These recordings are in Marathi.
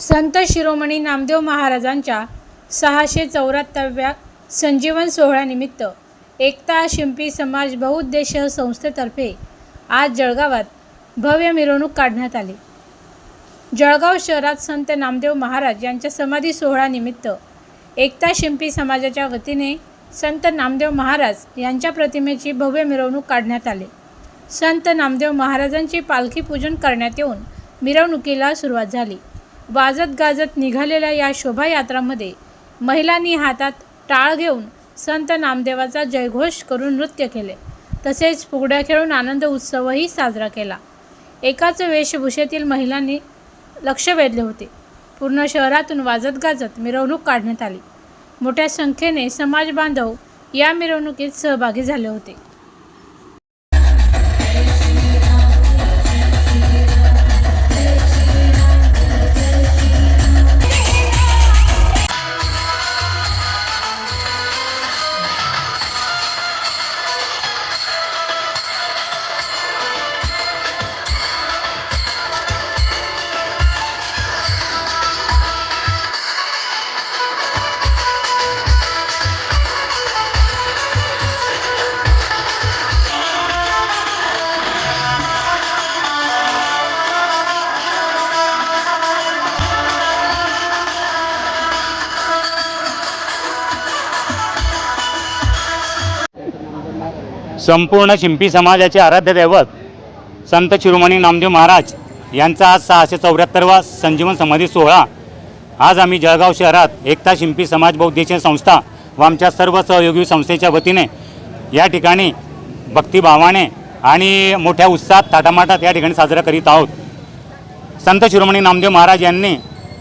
संत शिरोमणी नामदेव महाराजांच्या सहाशे चौऱ्याहत्तरव्या संजीवन सोहळ्यानिमित्त एकता शिंपी समाज बहुउद्देशीय संस्थेतर्फे आज जळगावात भव्य मिरवणूक काढण्यात आली. जळगाव शहरात संत नामदेव महाराज यांच्या समाधी सोहळ्यानिमित्त एकता शिंपी समाजाच्या वतीने संत नामदेव महाराज यांच्या प्रतिमेची भव्य मिरवणूक काढण्यात आली. संत नामदेव महाराजांची पालखी पूजन करण्यात येऊन मिरवणुकीला सुरुवात झाली. वाजत गाजत निघालेल्या या शोभायात्रामध्ये महिलांनी हातात टाळ घेऊन संत नामदेवाचा जयघोष करून नृत्य केले. तसेच फुगड्या खेळून आनंद उत्सवही साजरा केला. एकाच वेशभूषेतील महिलांनी लक्ष वेधले होते. पूर्ण शहरातून वाजत गाजत मिरवणूक काढण्यात आली. मोठ्या संख्येने समाज बांधव या मिरवणुकीत सहभागी झाले होते. संपूर्ण शिंपी समाजाचे आराध्य दैवत संत शिरोमणी नामदेव महाराज यांचा आज सहाशे चौऱ्याहत्तरवा संजीवन समाधी सोहळा. आज आम्ही जळगाव शहरात एकता शिंपी समाज बौद्धेची संस्था व आमच्या सर्व सहयोगी संस्थेच्या वतीने या ठिकाणी भक्तिभावाने आणि मोठ्या उत्साहात थाटामाटात या ठिकाणी साजरा करीत आहोत. संत शिरोमणी नामदेव महाराज यांनी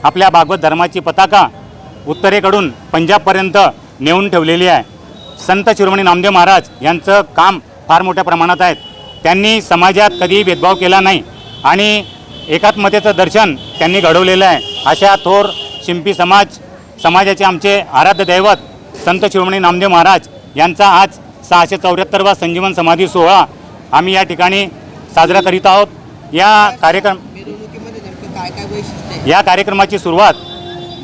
आपल्या भागवत धर्माची पताका उत्तरेकडून पंजाबपर्यंत नेऊन ठेवलेली आहे. संत शिरोमणी नामदेव महाराज यांचं काम फार मोठ्या प्रमाणात आहे. त्यांनी समाजात कधीही भेदभाव केला नाही आणि एकात्मतेचं दर्शन त्यांनी घडवलेलं आहे. अशा थोर शिंपी समाज समाजाचे आमचे आराध्य दैवत संत शिरोमणी नामदेव महाराज यांचा आज सहाशे चौऱ्याहत्तरवा संजीवन समाधी सोहळा आम्ही या ठिकाणी साजरा करीत आहोत. या कार्यक्रम या कार्यक्रमाची सुरुवात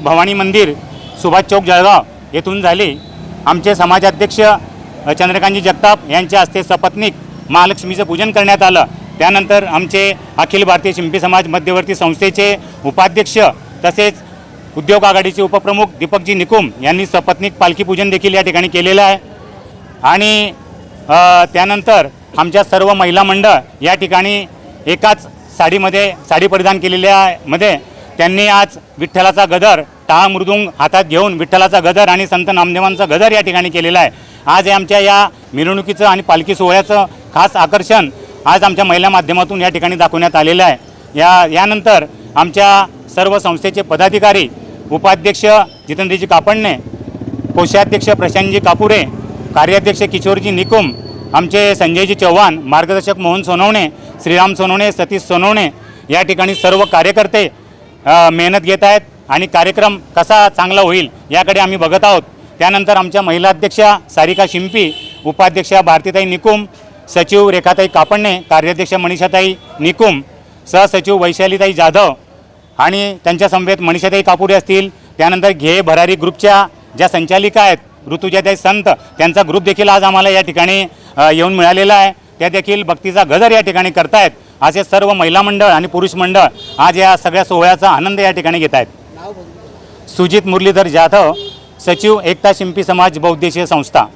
भवानी मंदिर सुभाष चौक जळगाव येथून झाली. आमचे समाजाध्यक्ष चंद्रकांतजी जगताप यांच्या हस्ते सपत्नीक महालक्ष्मीचं पूजन करण्यात आलं. त्यानंतर आमचे अखिल भारतीय शिंपी समाज मध्यवर्ती संस्थेचे उपाध्यक्ष तसेच उद्योग आघाडीचे उपप्रमुख दीपकजी निकुम यांनी सपत्नीक पालखी पूजन देखील या ठिकाणी केलेलं आहे. आणि त्यानंतर आमच्या सर्व महिला मंडळ या ठिकाणी एकाच साडीमध्ये साडी परिधान केलेल्या मध्ये त्यांनी आज विठ्ठलाचा गदर टाळ मृदुंग हातात घेऊन विठ्ठलाचा गजर आणि संत नामदेवांचा गजर या ठिकाणी केलेला आहे. आज आमच्या या मिरवणुकीचं आणि पालखी सोहळ्याचं खास आकर्षण आज आमच्या महिला माध्यमातून या ठिकाणी दाखवण्यात आलेलं आहे. या यानंतर आमच्या सर्व संस्थेचे पदाधिकारी उपाध्यक्ष जितेंद्रजी कापडणे कोषाध्यक्ष प्रशांतजी कापुरे कार्याध्यक्ष किशोरजी निकुम आमचे संजयजी चव्हाण मार्गदर्शक मोहन सोनवणे श्रीराम सोनवणे सतीश सोनवणे या ठिकाणी सर्व कार्यकर्ते मेहनत घेत आहेत. आणि कार्यक्रम कसा चांगला होईल याकडे आम्ही बघत आहोत. त्यानंतर आमच्या महिला अध्यक्षा सारिका शिंपी उपाध्यक्षा भारतीताई निकुम सचिव रेखाताई कापडणे कार्याध्यक्ष मनीषाताई निकुम सहसचिव वैशालीताई जाधव आणि त्यांच्या समवेत मनीषाताई कापुरे असतील. त्यानंतर घे भरारी ग्रुपच्या ज्या संचालिका आहेत ऋतुजाताई संत त्यांचा ग्रुप देखील आज आम्हाला या ठिकाणी येऊन मिळालेला आहे. त्या देखील भक्तीचा गजर या ठिकाणी करतायत. असे सर्व महिला मंडळ आणि पुरुष मंडळ आज या सगळ्या सोहळ्याचा आनंद या ठिकाणी घेत आहेत सुजित मुरलीधर जाधव सचिव एकता शिंपी समाज बहुद्देशीय संस्था।